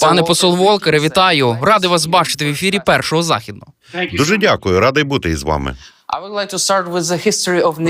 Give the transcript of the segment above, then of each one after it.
Пане посол Волкере, вітаю. Радий вас бачити в ефірі першого західного. Дуже дякую, радий бути із вами.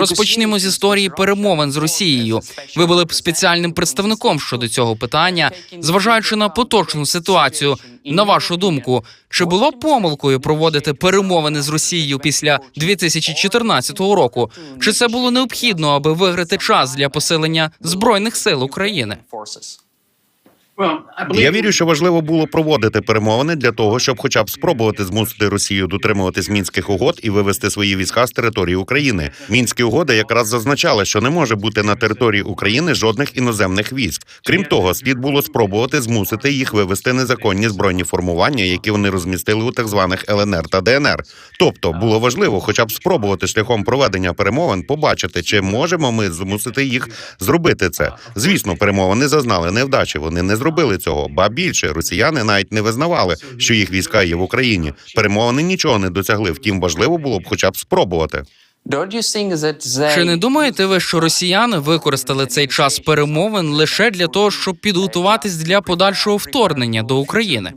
Розпочнемо з історії перемовин з Росією. Ви були б спеціальним представником щодо цього питання, зважаючи на поточну ситуацію. На вашу думку, чи було помилкою проводити перемовини з Росією після 2014 року? Чи це було необхідно, аби виграти час для посилення збройних сил України? Я вірю, що важливо було проводити перемовини для того, щоб, хоча б спробувати змусити Росію дотримуватись мінських угод і вивести свої війська з території України. Мінські угоди якраз зазначали, що не може бути на території України жодних іноземних військ. Крім того, слід було спробувати змусити їх вивести незаконні збройні формування, які вони розмістили у так званих ЛНР та ДНР. Тобто було важливо, хоча б спробувати шляхом проведення перемовин побачити, чи можемо ми змусити їх зробити це. Звісно, перемовини зазнали невдачі. Вони не зробили цього. Ба більше росіяни навіть не визнавали, що їх війська є в Україні. Перемовини нічого не досягли. Втім, важливо було б хоча б спробувати. Чи не думаєте ви, що росіяни використали цей час перемовин лише для того, щоб підготуватись для подальшого вторгнення до України?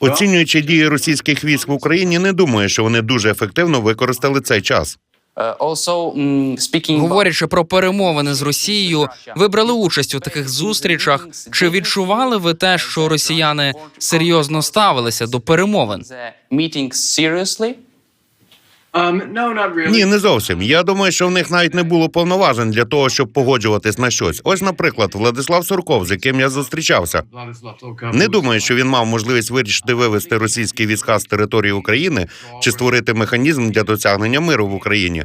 Оцінюючи дії російських військ в Україні, не думаю, що вони дуже ефективно використали цей час. Говорячи про перемовини з Росією, ви брали участь у таких зустрічах. Чи відчували ви те, що росіяни серйозно ставилися до перемовин? Ні, не зовсім. Я думаю, що в них навіть не було повноважень для того, щоб погоджуватись на щось. Ось, наприклад, Владислав Сурков, з яким я зустрічався. Не думаю, що він мав можливість вирішити вивести російські війська з території України чи створити механізм для досягнення миру в Україні.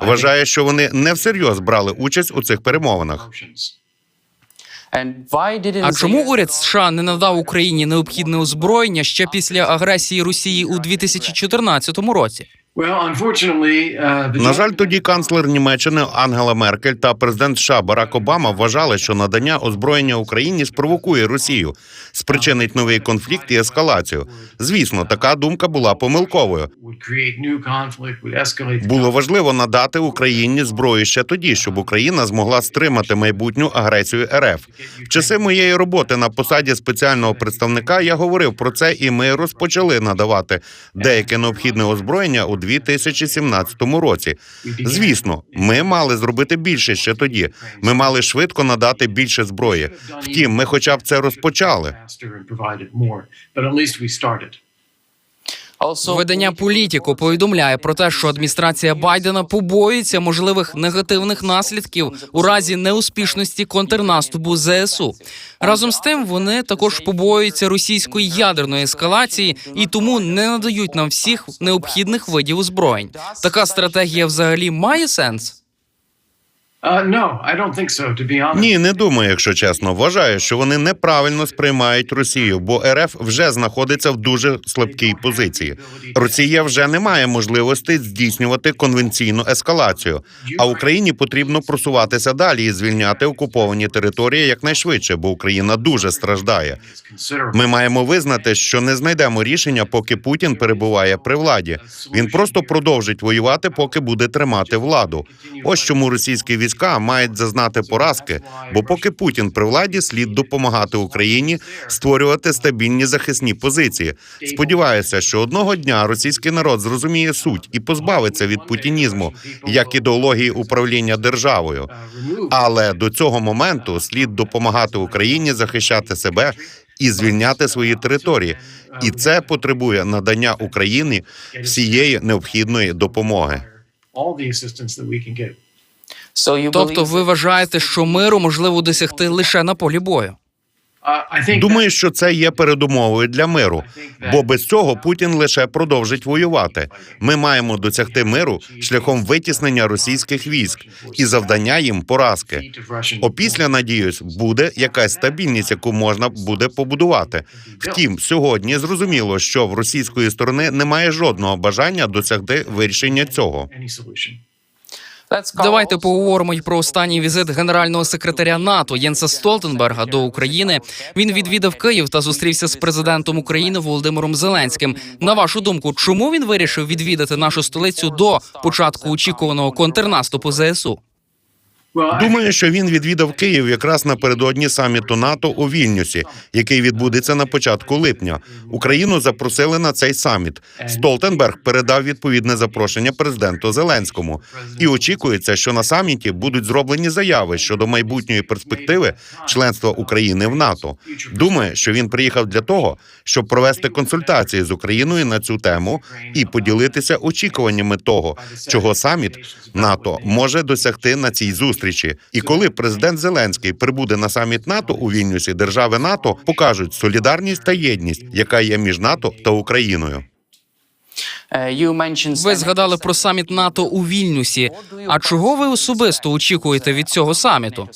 Вважаю, що вони не всерйоз брали участь у цих перемовинах. А чому уряд США не надав Україні необхідне озброєння ще після агресії Росії у 2014 році? На жаль, тоді канцлер Німеччини Ангела Меркель та президент США Барак Обама вважали, що надання озброєння Україні спровокує Росію, спричинить новий конфлікт і ескалацію. Звісно, така думка була помилковою. Було важливо надати Україні зброю ще тоді, щоб Україна змогла стримати майбутню агресію РФ. В часи моєї роботи на посаді спеціального представника я говорив про це, і ми розпочали надавати деяке необхідне озброєння у 2017 році. Звісно, ми мали зробити більше ще тоді. Ми мали швидко надати більше зброї. Втім, ми, хоча б це розпочали. Видання політику повідомляє про те, що адміністрація Байдена побоюється можливих негативних наслідків у разі неуспішності контрнаступу ЗСУ. Разом з тим вони також побоюються російської ядерної ескалації і тому не надають нам всіх необхідних видів озброєнь. Така стратегія взагалі має сенс? Ні, не думаю, якщо чесно. Вважаю, що вони неправильно сприймають Росію, бо РФ вже знаходиться в дуже слабкій позиції. Росія вже не має можливості здійснювати конвенційну ескалацію. А Україні потрібно просуватися далі і звільняти окуповані території якнайшвидше, бо Україна дуже страждає. Ми маємо визнати, що не знайдемо рішення, поки Путін перебуває при владі. Він просто продовжить воювати, поки буде тримати владу. Ось чому російські війська мають зазнати поразки. Бо поки Путін при владі, слід допомагати Україні створювати стабільні захисні позиції. Сподіваюся, що одного дня російський народ зрозуміє суть і позбавиться від путінізму як ідеології управління державою. Але до цього моменту слід допомагати Україні захищати себе і звільняти свої території. І це потребує надання Україні всієї необхідної допомоги. Тобто, ви вважаєте, що миру можливо досягти лише на полі бою? Думаю, що це є передумовою для миру, бо без цього Путін лише продовжить воювати. Ми маємо досягти миру шляхом витіснення російських військ і завдання їм поразки. Опісля, надіюсь, буде якась стабільність, яку можна буде побудувати. Втім, сьогодні зрозуміло, що в російської сторони немає жодного бажання досягти вирішення цього. Давайте поговоримо й про останній візит генерального секретаря НАТО Єнса Столтенберга до України. Він відвідав Київ та зустрівся з президентом України Володимиром Зеленським. На вашу думку, чому він вирішив відвідати нашу столицю до початку очікуваного контрнаступу ЗСУ? Думаю, що він відвідав Київ якраз напередодні саміту НАТО у Вільнюсі, який відбудеться на початку липня. Україну запросили на цей саміт. Столтенберг передав відповідне запрошення президенту Зеленському. І очікується, що на саміті будуть зроблені заяви щодо майбутньої перспективи членства України в НАТО. Думаю, що він приїхав для того, щоб провести консультації з Україною на цю тему і поділитися очікуваннями того, чого саміт НАТО може досягти на цій зустрічі. І коли президент Зеленський прибуде на саміт НАТО у Вільнюсі, держави НАТО покажуть солідарність та єдність, яка є між НАТО та Україною. Ви згадали про саміт НАТО у Вільнюсі. А чого ви особисто очікуєте від цього саміту?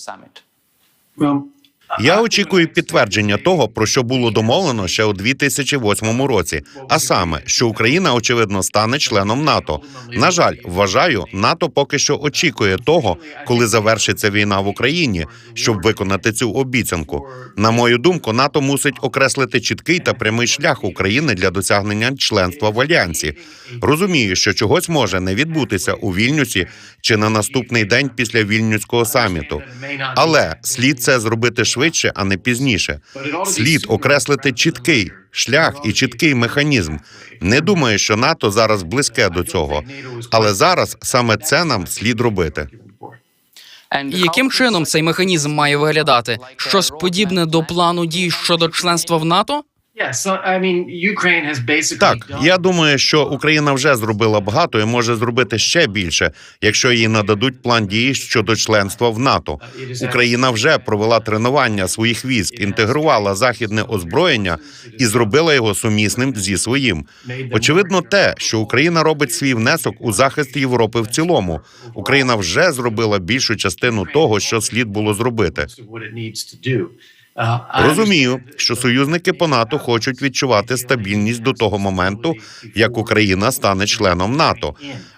Я очікую підтвердження того, про що було домовлено ще у 2008 році. А саме, що Україна очевидно стане членом НАТО. На жаль, вважаю, НАТО поки що очікує того, коли завершиться війна в Україні, щоб виконати цю обіцянку. На мою думку, НАТО мусить окреслити чіткий та прямий шлях України для досягнення членства в альянсі. Розумію, що чогось може не відбутися у Вільнюсі чи на наступний день після вільнюського саміту. Але слід це зробити швидше, а не пізніше. Слід окреслити чіткий шлях і чіткий механізм. Не думаю, що НАТО зараз близьке до цього, але зараз саме це нам слід робити. І яким чином цей механізм має виглядати? Щось подібне до плану дій щодо членства в НАТО? Так, я думаю, що Україна вже зробила багато і може зробити ще більше, якщо їй нададуть план дії щодо членства в НАТО. Україна вже провела тренування своїх військ, інтегрувала західне озброєння і зробила його сумісним зі своїм. Очевидно, те, що Україна робить свій внесок у захист Європи в цілому. Україна вже зробила більшу частину того, що слід було зробити. Розумію, що союзники по НАТО хочуть відчувати стабільність до того моменту, як Україна стане членом НАТО.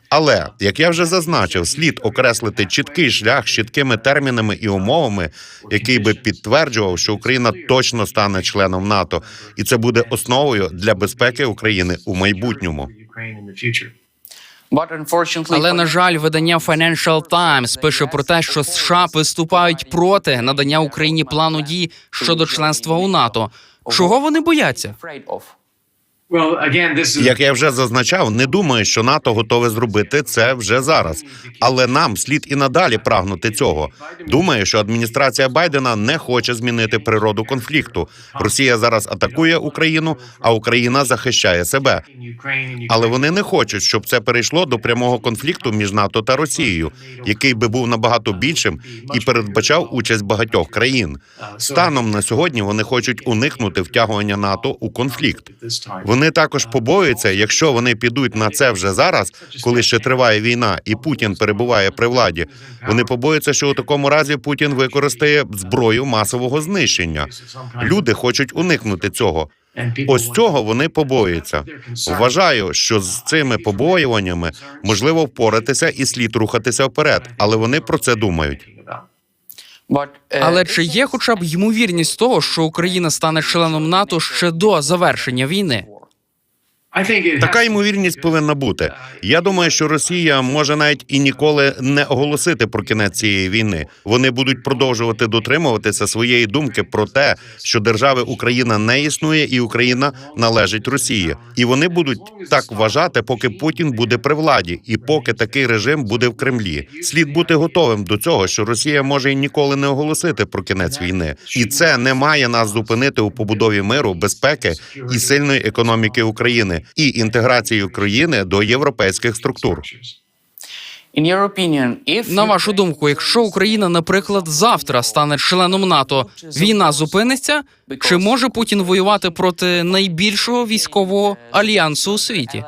Але як я вже зазначив, слід окреслити чіткий шлях з чіткими термінами і умовами, який би підтверджував, що Україна точно стане членом НАТО, і це буде основою для безпеки України у майбутньому. Але на жаль, видання Financial Times пише про те, що США виступають проти надання Україні плану дій щодо членства у НАТО. Чого вони бояться? Як я вже зазначав, не думаю, що НАТО готове зробити це вже зараз. Але нам слід і надалі прагнути цього. Думаю, що адміністрація Байдена не хоче змінити природу конфлікту. Росія зараз атакує Україну, а Україна захищає себе. Але вони не хочуть, щоб це перейшло до прямого конфлікту між НАТО та Росією, який би був набагато більшим і передбачав участь багатьох країн. Станом на сьогодні вони хочуть уникнути втягування НАТО у конфлікт. Вони також побоюються, якщо вони підуть на це вже зараз, коли ще триває війна, і Путін перебуває при владі. Вони побоюються, що у такому разі Путін використає зброю масового знищення. Люди хочуть уникнути цього. Ось цього вони побоюються. Вважаю, що з цими побоюваннями можливо впоратися і слід рухатися вперед, але вони про це думають. Але чи є хоча б ймовірність того, що Україна стане членом НАТО ще до завершення війни? Така ймовірність повинна бути. Я думаю, що Росія може навіть і ніколи не оголосити про кінець цієї війни. Вони будуть продовжувати дотримуватися своєї думки про те, що держави Україна не існує, і Україна належить Росії. І вони будуть так вважати, поки Путін буде при владі, і поки такий режим буде в Кремлі. Слід бути готовим до цього, що Росія може і ніколи не оголосити про кінець війни, і це не має нас зупинити у побудові миру, безпеки і сильної економіки України і інтеграції України до європейських структур. На вашу думку, якщо Україна, наприклад, завтра стане членом НАТО, війна зупиниться? Чи може Путін воювати проти найбільшого військового альянсу у світі?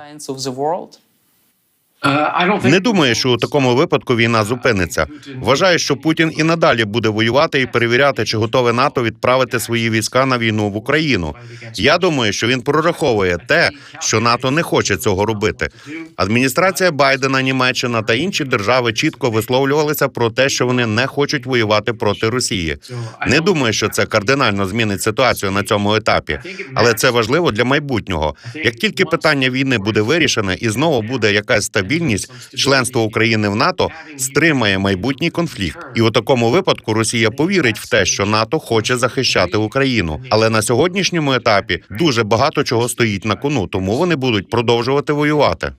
Не думаю, що у такому випадку війна зупиниться. Вважаю, що Путін і надалі буде воювати і перевіряти, чи готове НАТО відправити свої війська на війну в Україну. Я думаю, що він прораховує те, що НАТО не хоче цього робити. Адміністрація Байдена, Німеччина та інші держави чітко висловлювалися про те, що вони не хочуть воювати проти Росії. Не думаю, що це кардинально змінить ситуацію на цьому етапі, але це важливо для майбутнього. Як тільки питання війни буде вирішене і знову буде якась стабільність, стабільність, членство України в НАТО стримає майбутній конфлікт. І у такому випадку Росія повірить в те, що НАТО хоче захищати Україну. Але на сьогоднішньому етапі дуже багато чого стоїть на кону, тому вони будуть продовжувати воювати.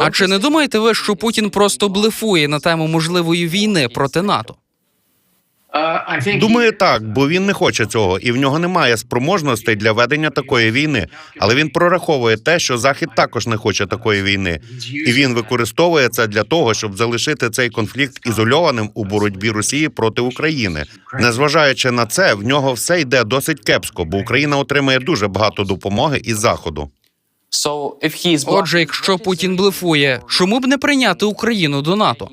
А чи не думаєте ви, що Путін просто блефує на тему можливої війни проти НАТО? Думаю, так, бо він не хоче цього, і в нього немає спроможностей для ведення такої війни. Але він прораховує те, що Захід також не хоче такої війни, і він використовує це для того, щоб залишити цей конфлікт ізольованим у боротьбі Росії проти України. Незважаючи на це, в нього все йде досить кепсько, бо Україна отримує дуже багато допомоги із заходу. Отже, якщо Путін блефує, чому б не прийняти Україну до НАТО?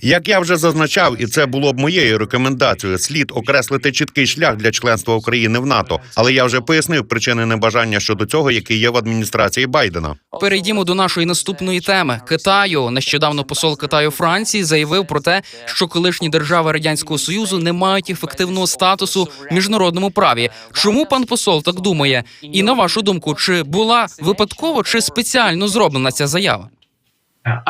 Як я вже зазначав, і це було б моєю рекомендацією, слід окреслити чіткий шлях для членства України в НАТО. Але я вже пояснив причини небажання щодо цього, які є в адміністрації Байдена. Перейдімо до нашої наступної теми Китаю. Нещодавно посол Китаю Франції заявив про те, що колишні держави радянського союзу не мають ефективного статусу в міжнародному праві. Чому пан посол так думає? І на вашу думку, чи була випадково чи спеціально зроблена ця заява?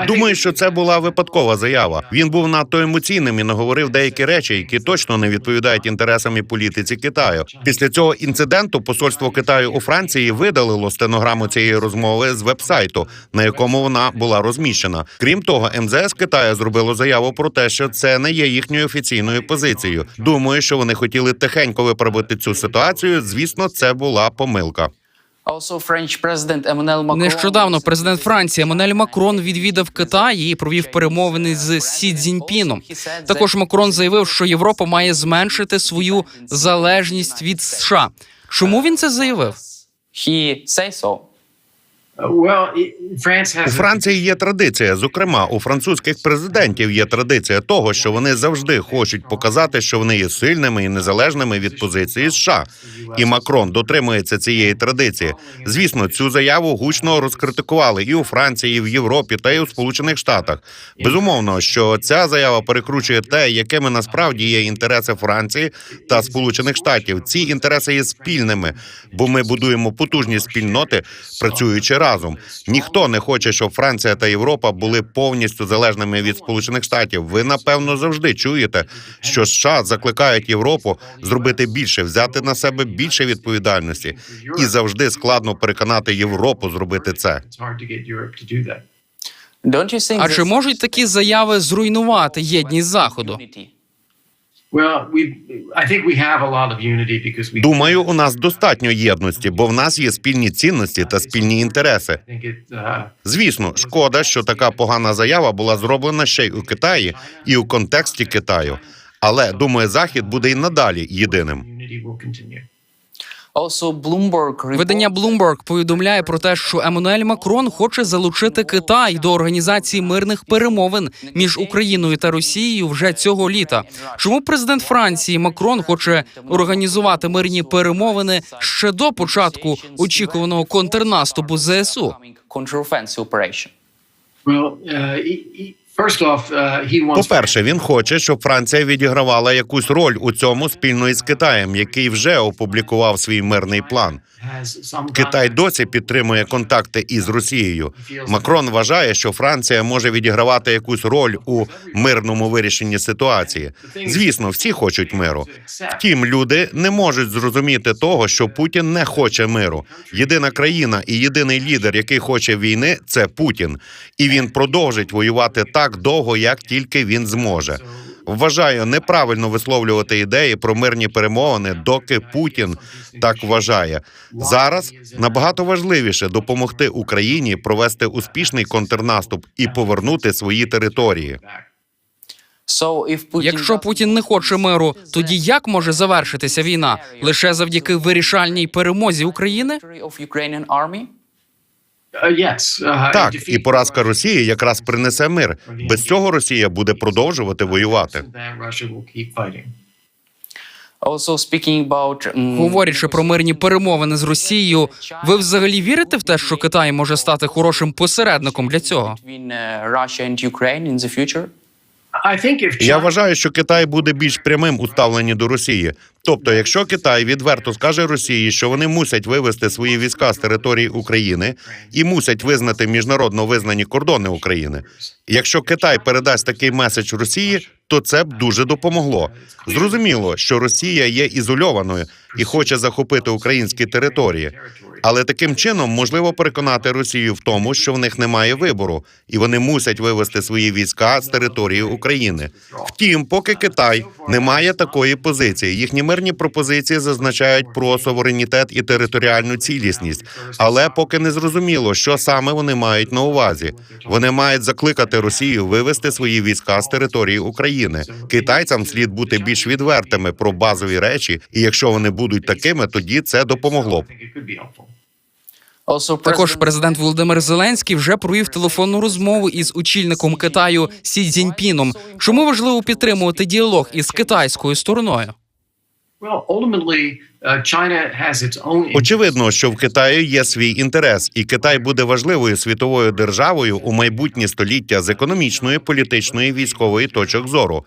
Думаю, що це була випадкова заява. Він був надто емоційним і наговорив деякі речі, які точно не відповідають інтересам і політиці Китаю. Після цього інциденту посольство Китаю у Франції видалило стенограму цієї розмови з вебсайту, на якому вона була розміщена. Крім того, МЗС Китаю зробило заяву про те, що це не є їхньою офіційною позицією. Думаю, що вони хотіли тихенько виправити цю ситуацію. Звісно, це була помилка. Нещодавно президент Франції Еммануель Макрон відвідав Китай і провів перемовини з Сі Цзіньпіном. Також Макрон заявив, що Європа має зменшити свою залежність від США. Чому він це заявив? У Франції є традиція. Зокрема, у французьких президентів є традиція того, що вони завжди хочуть показати, що вони є сильними і незалежними від позиції США. І Макрон дотримується цієї традиції. Звісно, цю заяву гучно розкритикували і у Франції, і в Європі, та й у Сполучених Штатах. Безумовно, що ця заява перекручує те, якими насправді є інтереси Франції та Сполучених Штатів. Ці інтереси є спільними, бо ми будуємо потужні спільноти, працюючи разом. Ніхто не хоче, щоб Франція та Європа були повністю залежними від Сполучених Штатів. Ви напевно завжди чуєте, що США закликають Європу зробити більше, взяти на себе більше відповідальності, і завжди складно переконати Європу зробити це. А чи можуть такі заяви зруйнувати єдність заходу? Думаю, у нас достатньо єдності, бо в нас є спільні цінності та спільні інтереси. Звісно, шкода, що така погана заява була зроблена ще й у Китаї і у контексті Китаю. Але думаю, захід буде й надалі єдиним. Видання Bloomberg повідомляє про те, що Еммануель Макрон хоче залучити Китай до організації мирних перемовин між Україною та Росією вже цього літа. Чому президент Франції Макрон хоче організувати мирні перемовини ще до початку очікуваного контрнаступу ЗСУ? По-перше, він хоче, щоб Франція відігравала якусь роль у цьому спільно із Китаєм, який вже опублікував свій мирний план. Китай досі підтримує контакти із Росією. Макрон вважає, що Франція може відігравати якусь роль у мирному вирішенні ситуації. Звісно, всі хочуть миру. Втім, люди не можуть зрозуміти того, що Путін не хоче миру. Єдина країна і єдиний лідер, який хоче війни, це Путін, і він продовжить воювати так довго, як тільки він зможе. Вважаю неправильно висловлювати ідеї про мирні перемовини, доки Путін так вважає. Зараз набагато важливіше допомогти Україні провести успішний контрнаступ і повернути свої території. Якщо Путін не хоче миру, тоді як може завершитися війна лише завдяки вирішальній перемозі України? Так, і поразка Росії якраз принесе мир. Без цього Росія буде продовжувати воювати. Говорячи про мирні перемовини з Росією, ви взагалі вірите в те, що Китай може стати хорошим посередником для цього? Я вважаю, що Китай буде більш прямим у ставленні до Росії. Тобто, якщо Китай відверто скаже Росії, що вони мусять вивести свої війська з території України і мусять визнати міжнародно визнані кордони України. Якщо Китай передасть такий меседж Росії, то це б дуже допомогло. Зрозуміло, що Росія є ізольованою і хоче захопити українські території. Але таким чином можливо переконати Росію в тому, що в них немає вибору, і вони мусять вивести свої війська з території України. Втім, поки Китай не має такої позиції, їхні мирні пропозиції зазначають про суверенітет і територіальну цілісність. Але поки не зрозуміло, що саме вони мають на увазі. Вони мають закликати Росію вивести свої війська з території України. Китайцям слід бути більш відвертими про базові речі, і якщо вони будуть такими, тоді це допомогло б. Також президент Володимир Зеленський вже провів телефонну розмову із очільником Китаю Сі Цзіньпіном. Чому важливо підтримувати діалог із китайською стороною? Очевидно, що в Китаї є свій інтерес, і Китай буде важливою світовою державою у майбутні століття з економічної, політичної, військової точок зору.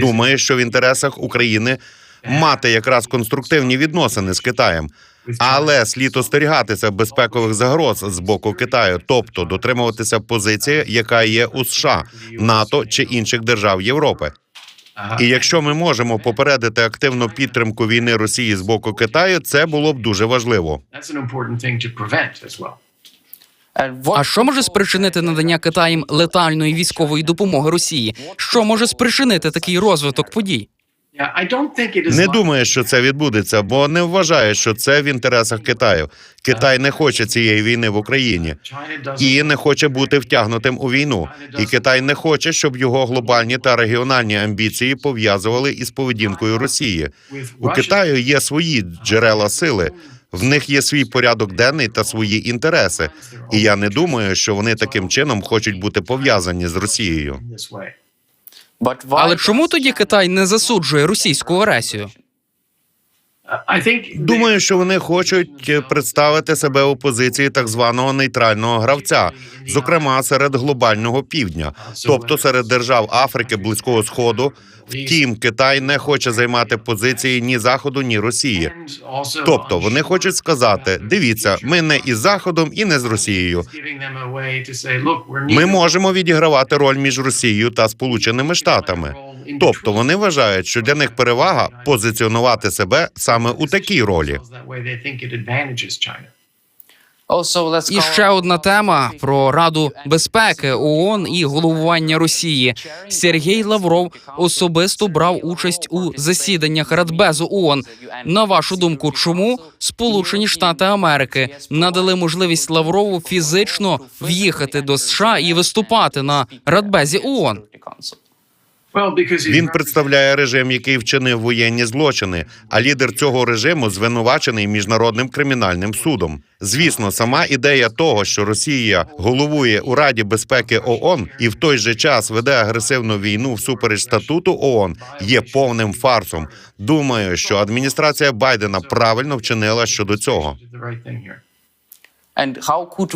Думаю, що в інтересах України мати якраз конструктивні відносини з Китаєм. Але слід остерігатися безпекових загроз з боку Китаю, тобто дотримуватися позиції, яка є у США, НАТО чи інших держав Європи. І якщо ми можемо попередити активну підтримку війни Росії з боку Китаю, це було б дуже важливо. А що може спричинити надання Китаєм летальної військової допомоги Росії? Що може спричинити такий розвиток подій? Не думаю, що це відбудеться, бо не вважаю, що це в інтересах Китаю. Китай не хоче цієї війни в Україні і не хоче бути втягнутим у війну. І Китай не хоче, щоб його глобальні та регіональні амбіції пов'язували із поведінкою Росії. У Китаю є свої джерела сили. В них є свій порядок денний та свої інтереси. І я не думаю, що вони таким чином хочуть бути пов'язані з Росією. Але чому тоді Китай не засуджує російську агресію? Думаю, що вони хочуть е, представити себе у позиції так званого нейтрального гравця, зокрема серед глобального півдня, тобто серед держав Африки, Близького Сходу. Втім, Китай не хоче займати позиції ні заходу, ні Росії. Тобто вони хочуть сказати: дивіться, ми не із заходом і не з Росією. Ми можемо відігравати роль між Росією та Сполученими Штатами. Тобто вони вважають, що для них перевага позиціонувати себе саме у такій ролі. І ще одна тема про Раду безпеки ООН і головування Росії. Сергій Лавров особисто брав участь у засіданнях Радбезу ООН. На вашу думку, чому Сполучені Штати Америки надали можливість Лаврову фізично в'їхати до США і виступати на Радбезі ООН? Він представляє режим, який вчинив воєнні злочини, а лідер цього режиму звинувачений міжнародним кримінальним судом. Звісно, сама ідея того, що Росія головує у Раді безпеки ООН і в той же час веде агресивну війну всупереч статуту ООН, є повним фарсом. Думаю, що адміністрація Байдена правильно вчинила щодо цього.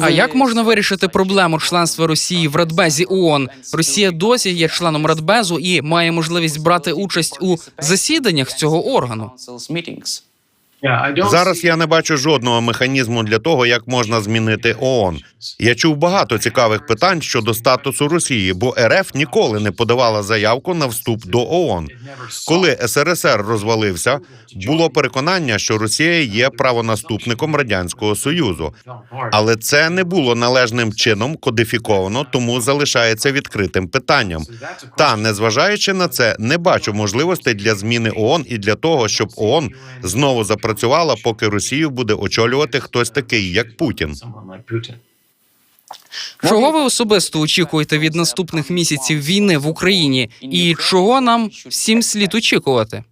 А як можна вирішити проблему членства Росії в Радбезі ООН? Росія досі є членом Радбезу і має можливість брати участь у засіданнях цього органу. Зараз я не бачу жодного механізму для того, як можна змінити ООН. Я чув багато цікавих питань щодо статусу Росії, бо РФ ніколи не подавала заявку на вступ до ООН. Коли СРСР розвалився, було переконання, що Росія є правонаступником радянського союзу, але це не було належним чином кодифіковано, тому залишається відкритим питанням. Та незважаючи на це, не бачу можливостей для зміни ООН і для того, щоб ООН знову запрацювала, поки Росію буде очолювати хтось такий, як Путін. Чого ви особисто очікуєте від наступних місяців війни в Україні, і чого нам всім слід очікувати?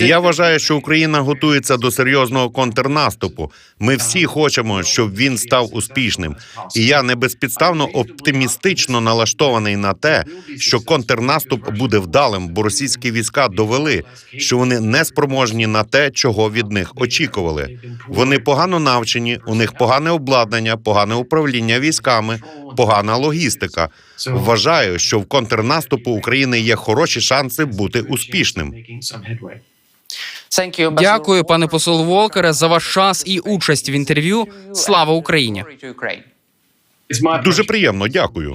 Я вважаю, що Україна готується до серйозного контрнаступу. Ми всі хочемо, щоб він став успішним. І я не безпідставно оптимістично налаштований на те, що контрнаступ буде вдалим, бо російські війська довели, що вони не спроможні на те, чого від них очікували. Вони погано навчені, у них погане обладнання, погане управління військами, погана логістика. Вважаю, що в контрнаступу України є хороші шанси бути успішним. Дякую, пане посол Волкере, за ваш час і участь в інтерв'ю. Слава Україні! Дуже приємно, дякую.